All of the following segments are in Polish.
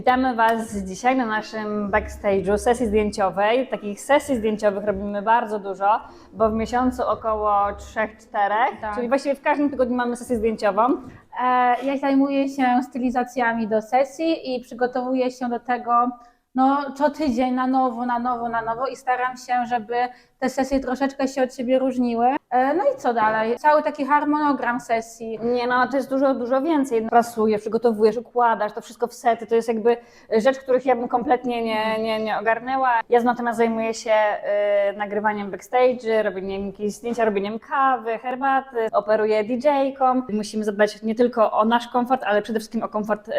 Witamy Was dzisiaj na naszym backstage'u sesji zdjęciowej. Takich sesji zdjęciowych robimy bardzo dużo, bo w miesiącu około 3-4, Tak. czyli właściwie w każdym tygodniu mamy sesję zdjęciową. E, Ja zajmuję się stylizacjami do sesji i przygotowuję się do tego no, co tydzień na nowo, na nowo, na nowo i staram się, żeby te sesje troszeczkę się od siebie różniły. E, No i co dalej? Cały taki harmonogram sesji. Nie no, to jest dużo, dużo więcej. Prasujesz, przygotowujesz, układasz to wszystko w sety. To jest jakby rzecz, których ja bym kompletnie nie, nie, nie ogarnęła. Ja natomiast zajmuję się y, nagrywaniem backstage, robieniem jakichś zdjęcia, robieniem kawy, herbaty, operuję DJ-ką. Musimy zadbać nie tylko o nasz komfort, ale przede wszystkim o komfort y,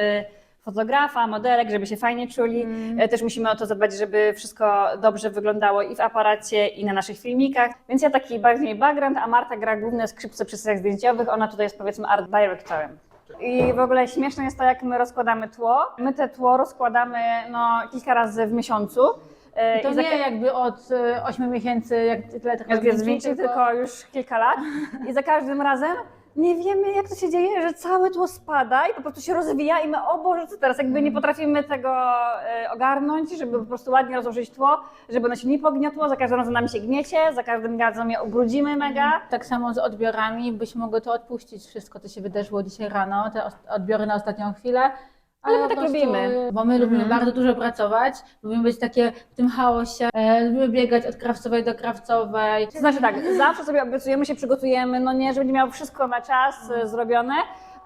fotografa, modelek, żeby się fajnie czuli. E, Też musimy o to zadbać, żeby wszystko dobrze wyglądało i w aparacie, i na naszych filmikach. Więc ja taki bardziej background, a Marta gra główne skrzypce przy sesjach zdjęciowych. Ona tutaj jest powiedzmy art directorem. I w ogóle śmieszne jest to, jak my rozkładamy tło. My te tło rozkładamy no, kilka razy w miesiącu. E, To i za nie jakby od 8 miesięcy, jak tyle tylko jak jest więcej, tylko już kilka lat. I za każdym razem nie wiemy, jak to się dzieje, że całe tło spada i po prostu się rozwija i my, o Boże, co teraz? Jakby nie potrafimy tego e, ogarnąć, żeby po prostu ładnie rozłożyć tło, żeby ono się nie pogniotło, za każdym razem nam się gniecie, za każdym razem je ubrudzimy mega. Tak samo z odbiorami, byśmy mogły to odpuścić wszystko, co się wydarzyło dzisiaj rano, te odbiory na ostatnią chwilę. Ale my tak prostu, lubimy. Bo my lubimy Mhm. bardzo dużo pracować, lubimy być takie w tym chaosie, e, lubimy biegać od krawcowej do krawcowej. To znaczy tak, zawsze sobie obiecujemy się, przygotujemy, no nie, żeby nie miało wszystko na czas e, zrobione,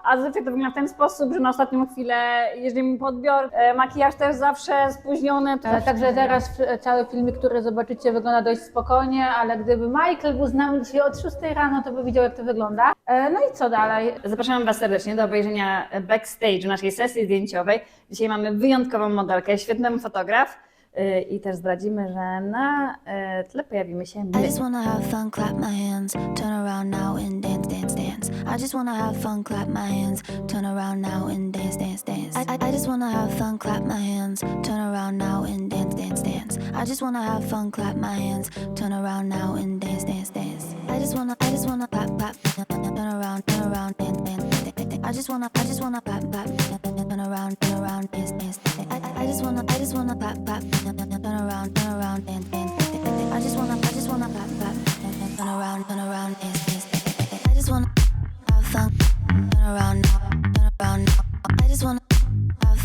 a zazwyczaj to wygląda w ten sposób, że na ostatnią chwilę jeździmy po odbiór, e, makijaż też zawsze spóźniony. To E, Także teraz e, cały filmik, który zobaczycie, wygląda dość spokojnie, ale gdyby Michael był z nami dzisiaj od 6 rano, to by widział, jak to wygląda. E, No i co dalej? Zapraszamy Was serdecznie do obejrzenia backstage naszej sesji zdjęciowej. Dzisiaj mamy wyjątkową modelkę, świetną fotograf yy, i też zdradzimy, że na tle pojawimy się I my. I just wanna have fun, clap my hands, turn around now and dance, dance, dance. I, I, I just wanna have fun, clap my hands, turn around now and dance, dance, dance. I just wanna have fun, clap my hands, turn around now and dance, dance, dance. I just wanna, I just wanna clap, clap, turn around, turn around, dance, dance, dance. I just wanna, I just wanna clap, clap, turn around, turn around, dance, dance. I, I, I just wanna, I just wanna clap, clap,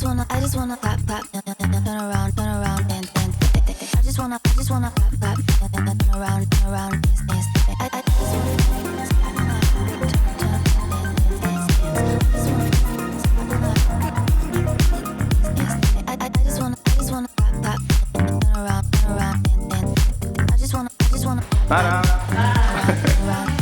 just wanna, I just wanna pop, pop, turn around, turn around and dance. I just wanna, I just wanna pop, pop, turn around, turn around, dance, dance. I, I just wanna dance, dance, dance, dance, dance, dance, dance, dance, dance, dance, dance, dance, dance,